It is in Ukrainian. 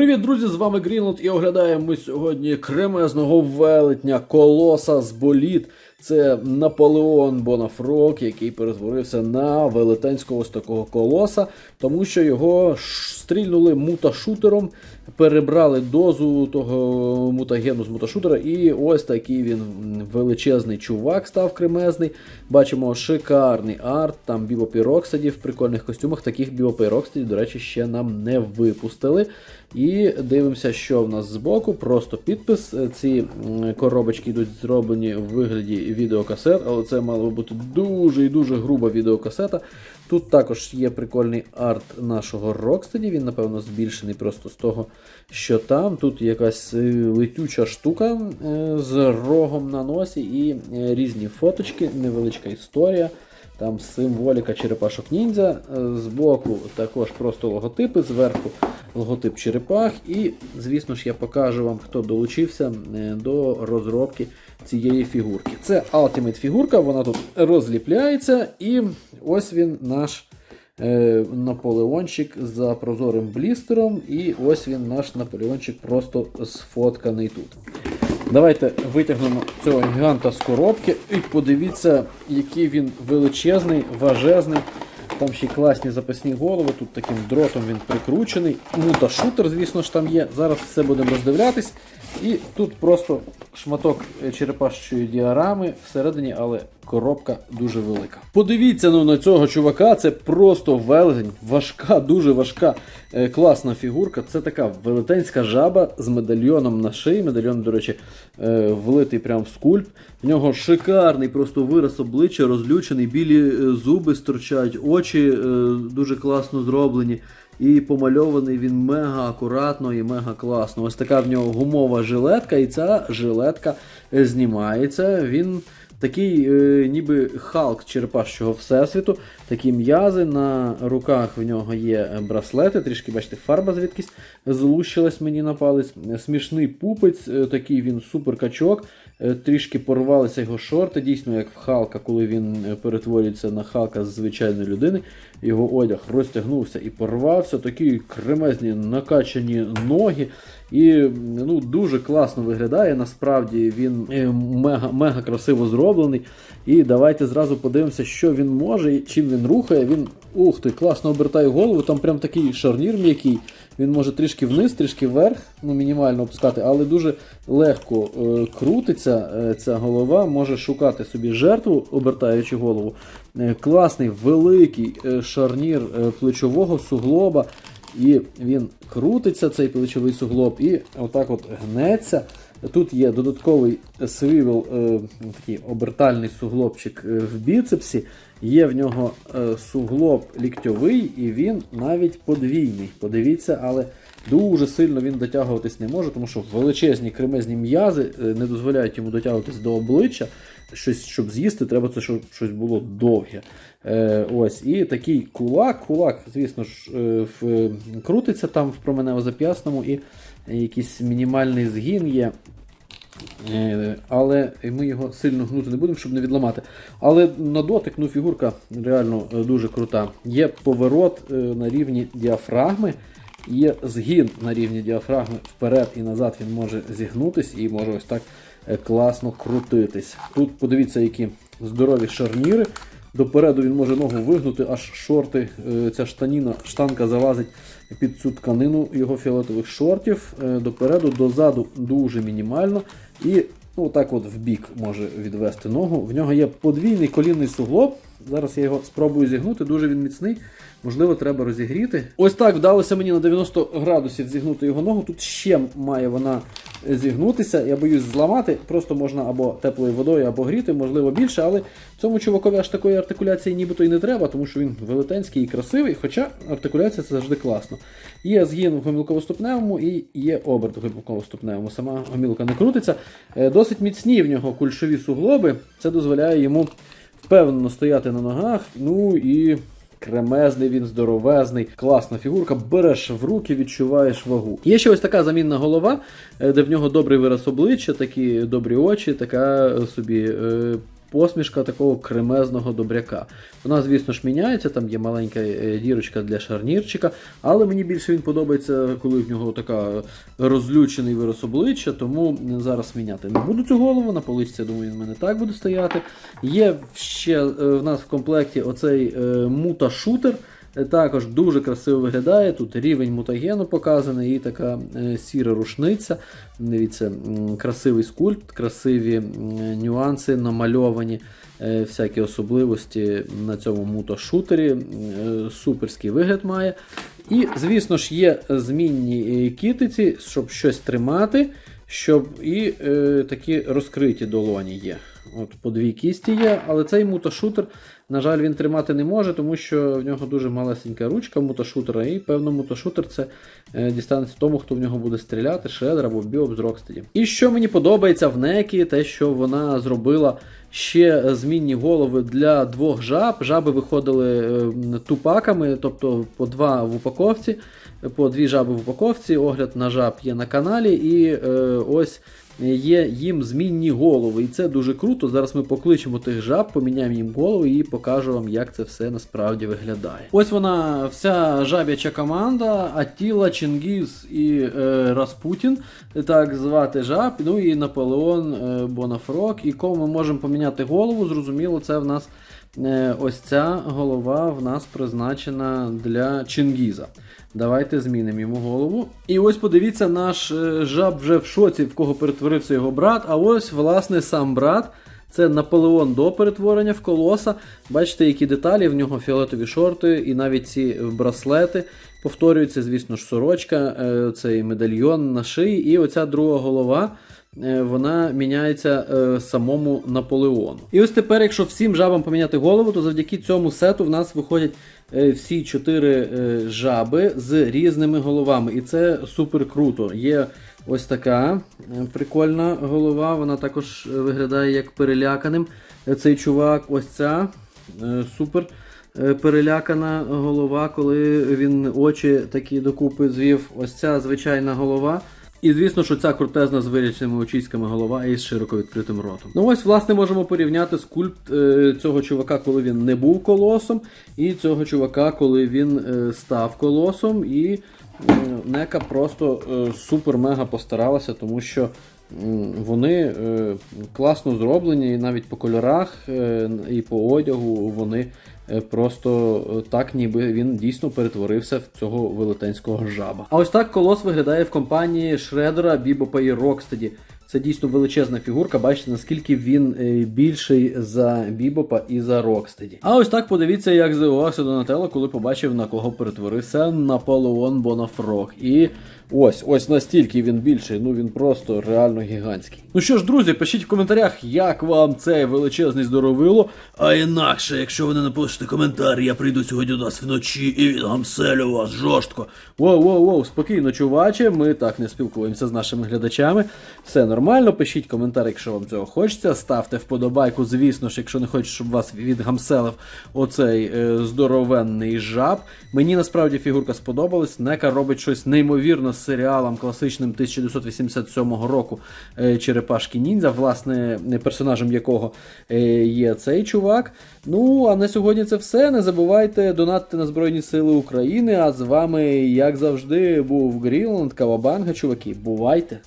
Привіт, друзі! З вами Грінланд і оглядаємо ми сьогодні кремезного велетня колоса з боліт. Це Наполеон Бонафрок, який перетворився на велетенського ось такого колоса, тому що його стрільнули муташутером, перебрали дозу того мутагену з муташутера, і ось такий він величезний чувак став кремезний. Бачимо шикарний арт, там бібопіроксидів в прикольних костюмах. Таких бібопіроксидів, до речі, ще нам не випустили. І дивимося, що в нас збоку. Просто підпис. Ці коробочки йдуть зроблені в вигляді відеокасет, але це мало би бути дуже і дуже груба відеокасета. Тут також є прикольний арт нашого Рокстеді. Він, напевно, збільшений просто з того, що там. Тут якась е, летюча штука е, з рогом на носі і е, різні фоточки, невеличка історія. Там символіка черепашок ніндзя. Е, Збоку також просто логотипи, зверху логотип черепах. І, звісно ж, я покажу вам, хто долучився е, до розробки цієї фігурки. Це Ultimate фігурка, вона тут розліпляється, і ось він наш. е, Наполеончик за прозорим блістером, і ось він наш Наполеончик просто сфотканий тут. Давайте витягнемо цього гіганта з коробки і подивіться, який він величезний, важезний. Там ще й класні запасні голови, тут таким дротом він прикручений. Мута-шутер, звісно ж, там є. Зараз все будемо роздивлятись. І тут просто шматок черепашчої діарами всередині, але коробка дуже велика. Подивіться ну, на цього чувака, це просто велетень, важка, дуже важка, е, класна фігурка. Це така велетенська жаба з медальйоном на шиї. Медальйон, до речі, е, влитий прямо в скульп. В нього шикарний просто вираз обличчя, розлючений, білі е, зуби стирчать, очі е, дуже класно зроблені. І помальований він мега акуратно і мега класно. Ось така в нього гумова жилетка, і ця жилетка е, знімається. Він такий, е, ніби Халк черепашого всесвіту. Такі м'язи. На руках в нього є е, браслети, трішки, бачите, фарба звідкись злущилась мені на палець. Смішний пупець, е, такий він супер качок. Е, Трішки порвалися його шорти, дійсно, як в Халка, коли він е, перетворюється на Халка з звичайної людини. Його одяг розтягнувся і порвався. Такі кремезні накачані ноги. І ну, дуже класно виглядає. Насправді він е, мега, мега красиво зроблений. І давайте зразу подивимося, що він може і чим він рухає. Він ух ти, класно обертає голову. Там прям такий шарнір м'який. Він може трішки вниз, трішки вверх, ну мінімально опускати, але дуже легко е, крутиться е, ця голова, може шукати собі жертву, обертаючи голову. Е, класний великий е, шарнір е, плечового суглоба. І він крутиться, цей плечовий суглоб, і отак от гнеться. Тут є додатковий свивел, е, такий обертальний суглобчик е, в біцепсі. Є в нього е, суглоб ліктьовий, і він навіть подвійний. Подивіться, але дуже сильно він дотягуватись не може, тому що величезні кремезні м'язи е, не дозволяють йому дотягуватись до обличчя. Щось, щоб з'їсти, треба це, щоб щось було довге. Е, ось, І такий кулак. Кулак, звісно ж, е, в, крутиться там в променево-зап'ясному, і якийсь мінімальний згін є. Е, Але ми його сильно гнути не будемо, щоб не відламати. Але на дотик ну, фігурка реально е, дуже крута. Є поворот е, на рівні діафрагми, є згін на рівні діафрагми вперед і назад він може зігнутись і може ось так класно крутитись. Тут подивіться, які здорові шарніри. Допереду він може ногу вигнути, аж шорти, е, ця штаніна, штанка залазить під цю тканину його фіолетових шортів. Е, Допереду, дозаду дуже мінімально. І ну, так от в бік може відвести ногу. В нього є подвійний колінний суглоб. Зараз я його спробую зігнути, дуже він міцний. Можливо, треба розігріти. Ось так вдалося мені на 90 градусів зігнути його ногу. Тут ще має вона зігнутися. Я боюсь зламати. Просто можна або теплою водою, або гріти, можливо, більше. Але цьому чувакові аж такої артикуляції нібито і не треба, тому що він велетенський і красивий. Хоча артикуляція це завжди класно. Є згін в гомілково-ступневому і є оберт в гомілково-ступневому. Сама гомілка не крутиться. Е, Досить міцні в нього кульшові суглоби. Це дозволяє йому впевнено стояти на ногах. Ну і кремезний він, здоровезний, класна фігурка. Береш в руки, відчуваєш вагу. Є ще ось така замінна голова, е, де в нього добрий вираз обличчя, такі добрі очі, така собі. е, посмішка такого кремезного добряка. Вона, звісно ж, міняється, там є маленька е, дірочка для шарнірчика, але мені більше він подобається, коли в нього така розлючений вираз обличчя, тому зараз міняти не буду цю голову. На поличці, я думаю, він в мене так буде стояти. Є ще е, в нас в комплекті оцей е, мута-шутер. Е, Також дуже красиво виглядає. Тут рівень мутагену показаний і така е, сіра рушниця. Дивіться, красивий скульпт, красиві нюанси намальовані, е, всякі особливості на цьому мутошутері. Суперський вигляд має. І, звісно ж, є змінні кітиці, щоб щось тримати, щоб і е, такі розкриті долоні є. От по дві кісті є, але цей мутошутер, на жаль, він тримати не може, тому що в нього дуже малесенька ручка мутошутера, і певно мутошутер це е, дістанеться тому, хто в нього буде стріляти, Шредер або Біоб з Рокстеді. І що мені подобається в Некі, те, що вона зробила ще змінні голови для двох жаб. Жаби виходили е, тупаками, тобто по два в упаковці, по дві жаби в упаковці. Огляд на жаб є на каналі, і е, ось є їм змінні голови. І це дуже круто. Зараз ми покличемо тих жаб, поміняємо їм голови і покажу вам, як це все насправді виглядає. Ось вона, вся жаб'яча команда, Атіла, Чингіз і е, Распутін, так звати жаб, ну і Наполеон е, Бонафрок. І кому ми можемо поміняти голову, зрозуміло, це в нас. Е, Ось ця голова в нас призначена для Чингіза. Давайте змінимо йому голову. І ось подивіться, наш е, жаб вже в шоці, в кого перетворився його брат. А ось, власне, сам брат. Це Наполеон до перетворення в колоса. Бачите, які деталі, в нього фіолетові шорти і навіть ці браслети. Повторюється, звісно ж, сорочка, е, цей медальйон на шиї, і оця друга голова. Е, Вона міняється е, самому Наполеону. І ось тепер, якщо всім жабам поміняти голову, то завдяки цьому сету в нас виходять е, всі чотири жаби з різними головами. І це супер круто. Є ось така прикольна голова, вона також виглядає як переляканим. Цей чувак, ось ця супер перелякана голова, коли він очі такі докупи звів. Ось ця звичайна голова. І звісно, що ця крутезна з вирічними очіськами голова і з широко відкритим ротом. Ну ось, власне, можемо порівняти скульпт е, цього чувака, коли він не був колосом, і цього чувака, коли він е, став колосом. І е, Нека просто е, супер-мега постаралася, тому що вони е, класно зроблені, і навіть по кольорах е, і по одягу вони е, просто так, ніби він дійсно перетворився в цього велетенського жаба. А ось так колос виглядає в компанії Шредера, Бібопа і Рокстеді. Це дійсно величезна фігурка. Бачите, наскільки він е, більший за Бібопа і за Рокстеді. А ось так подивіться, як здивувався Донателло, коли побачив на кого перетворився Наполеон Бонафрог. І ось, ось настільки він більший. Ну він просто реально гігантський. Ну що ж, друзі, пишіть в коментарях, як вам цей величезний здоровило. А інакше, якщо ви не напишете коментар, я прийду сьогодні до нас вночі і відгамселю вас жорстко. Воу, воу, воу, спокійно, чуваче. Ми так не спілкуємося з нашими глядачами. Все нормально. Пишіть коментар, якщо вам цього хочеться. Ставте вподобайку, звісно ж, якщо не хочете, щоб вас відгамселив оцей е, здоровенний жаб. Мені насправді фігурка сподобалась. Нека робить щось неймовірно з серіалом класичним 1987 року е, Черепашки Ніндзя, власне, персонажем якого е, є цей чувак. Ну, а на сьогодні це все. Не забувайте донатити на Збройні Сили України. А з вами, як завжди, був Гріланд, Кавабанга, чуваки. Бувайте!